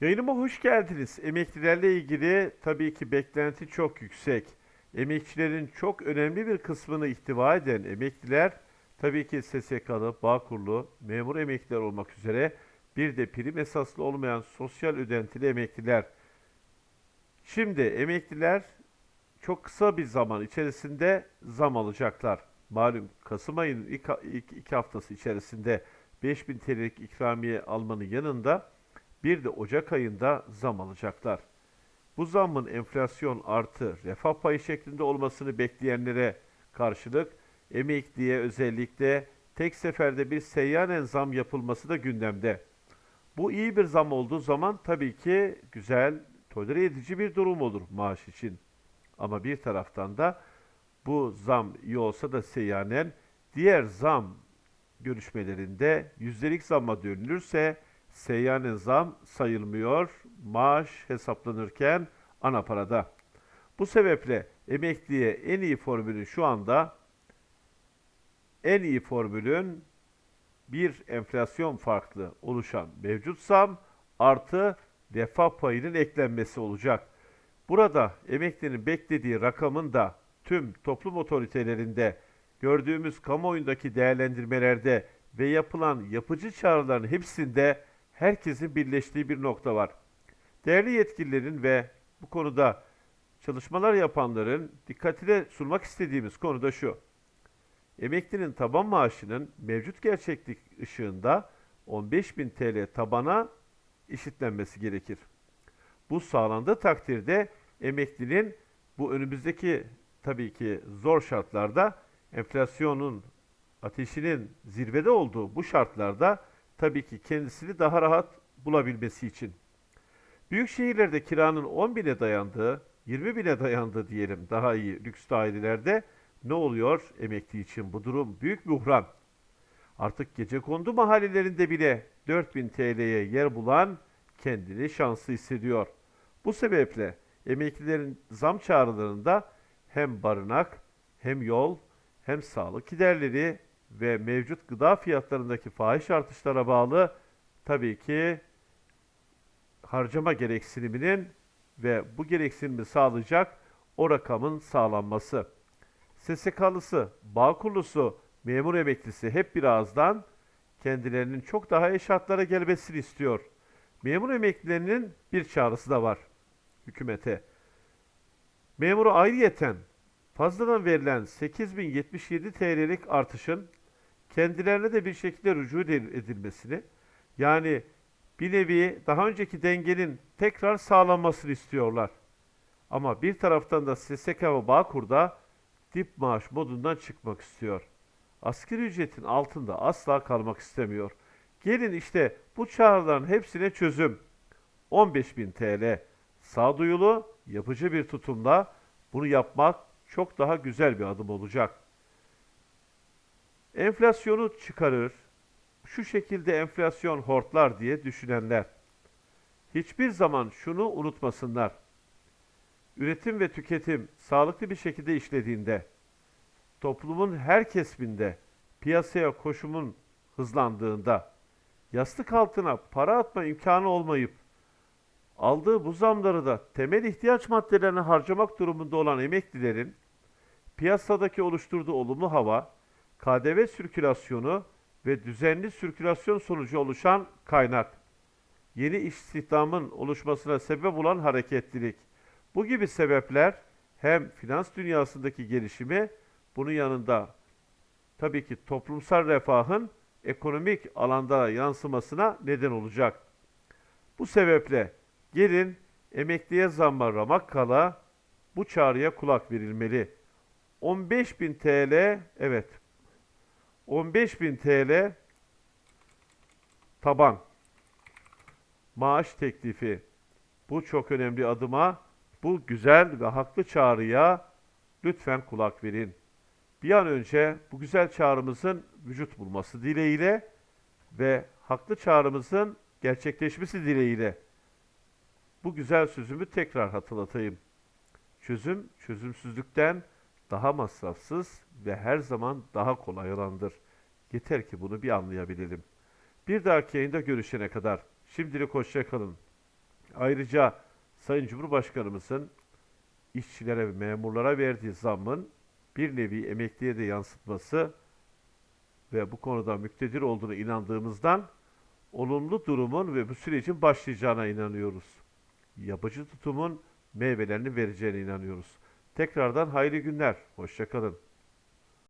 Yayınıma hoş geldiniz. Emeklilerle ilgili tabii ki beklenti çok yüksek. Emekçilerin çok önemli bir kısmını ihtiva eden emekliler tabii ki SSK'lı, Bağkurlu, memur emekliler olmak üzere bir de prim esaslı olmayan sosyal ödentili emekliler. Şimdi emekliler çok kısa bir zaman içerisinde zam alacaklar. Malum Kasım ayının ilk, ilk iki haftası içerisinde 5000 TL'lik ikramiye almanın yanında bir de Ocak ayında zam alacaklar. Bu zammın enflasyon artı refah payı şeklinde olmasını bekleyenlere karşılık emekliye özellikle tek seferde bir seyyanen zam yapılması da gündemde. Bu iyi bir zam olduğu zaman tabii ki güzel, tolere edici bir durum olur maaş için. Ama bir taraftan da bu zam iyi olsa da seyyanen diğer zam görüşmelerinde yüzdelik zamma dönülürse seyyanen zam sayılmıyor maaş hesaplanırken ana parada. Bu sebeple emekliye en iyi formülün şu anda en iyi formülün bir enflasyon farklı oluşan mevcut zam artı refah payının eklenmesi olacak. Burada emeklinin beklediği rakamın da tüm toplum otoritelerinde gördüğümüz kamuoyundaki değerlendirmelerde ve yapılan yapıcı çağrıların hepsinde herkesin birleştiği bir nokta var. Değerli yetkililerin ve bu konuda çalışmalar yapanların dikkatine sunmak istediğimiz konu da şu. Emeklinin taban maaşının mevcut gerçeklik ışığında 15.000 TL tabana eşitlenmesi gerekir. Bu sağlandığı takdirde emeklinin bu önümüzdeki tabii ki zor şartlarda enflasyonun ateşinin zirvede olduğu bu şartlarda tabii ki kendisini daha rahat bulabilmesi için. Büyük şehirlerde kiranın 10 bine dayandığı, 20 bine dayandığı diyelim daha iyi lüks dairelerde ne oluyor emekli için bu durum büyük buhran. Artık gece kondu mahallelerinde bile 4000 TL'ye yer bulan kendini şanslı hissediyor. Bu sebeple emeklilerin zam çağrılarında hem barınak, hem yol, hem sağlık giderleri ve mevcut gıda fiyatlarındaki fahiş artışlara bağlı tabii ki harcama gereksiniminin ve bu gereksinimi sağlayacak o rakamın sağlanması. SSK'lısı, Bağkurlusu, memur emeklisi hep bir ağızdan kendilerinin çok daha iyi şartlara gelmesini istiyor. Memur emeklilerinin bir çağrısı da var hükümete. Memuru ayrıyeten fazladan verilen 8077 TL'lik artışın kendilerine de bir şekilde rücu edilmesini yani bir nevi daha önceki dengenin tekrar sağlanmasını istiyorlar. Ama bir taraftan da SSK ve Bağkur'da dip maaş modundan çıkmak istiyor. Asgari ücretin altında asla kalmak istemiyor. Gelin işte bu çağrıların hepsine çözüm. 15.000 TL sağduyulu, yapıcı bir tutumla bunu yapmak çok daha güzel bir adım olacak. Enflasyonu çıkarır, şu şekilde enflasyon hortlar diye düşünenler hiçbir zaman şunu unutmasınlar. Üretim ve tüketim sağlıklı bir şekilde işlediğinde, toplumun her kesiminde piyasaya koşumun hızlandığında, yastık altına para atma imkanı olmayıp, aldığı bu zamları da temel ihtiyaç maddelerini harcamak durumunda olan emeklilerin, piyasadaki oluşturduğu olumlu hava, KDV sirkülasyonu ve düzenli sirkülasyon sonucu oluşan kaynak, yeni istihdamın oluşmasına sebep olan hareketlilik. Bu gibi sebepler hem finans dünyasındaki gelişimi, bunun yanında tabii ki toplumsal refahın ekonomik alanda yansımasına neden olacak. Bu sebeple gelin emekliye zamma ramak kala bu çağrıya kulak verilmeli. 15.000 TL evet 15.000 TL taban maaş teklifi. Bu çok önemli adıma, bu güzel ve haklı çağrıya lütfen kulak verin. Bir an önce bu güzel çağrımızın vücut bulması dileğiyle ve haklı çağrımızın gerçekleşmesi dileğiyle bu güzel sözümü tekrar hatırlatayım. Çözüm çözümsüzlükten daha masrafsız ve her zaman daha kolay olandır. Yeter ki bunu bir anlayabilelim. Bir dahaki yayında görüşene kadar şimdilik hoşça kalın. Ayrıca Sayın Cumhurbaşkanımızın işçilere ve memurlara verdiği zammın bir nevi emekliye de yansıtması ve bu konuda müktedir olduğunu inandığımızdan olumlu durumun ve bu sürecin başlayacağına inanıyoruz. Yapıcı tutumun meyvelerini vereceğine inanıyoruz. Tekrardan hayırlı günler. Hoşçakalın.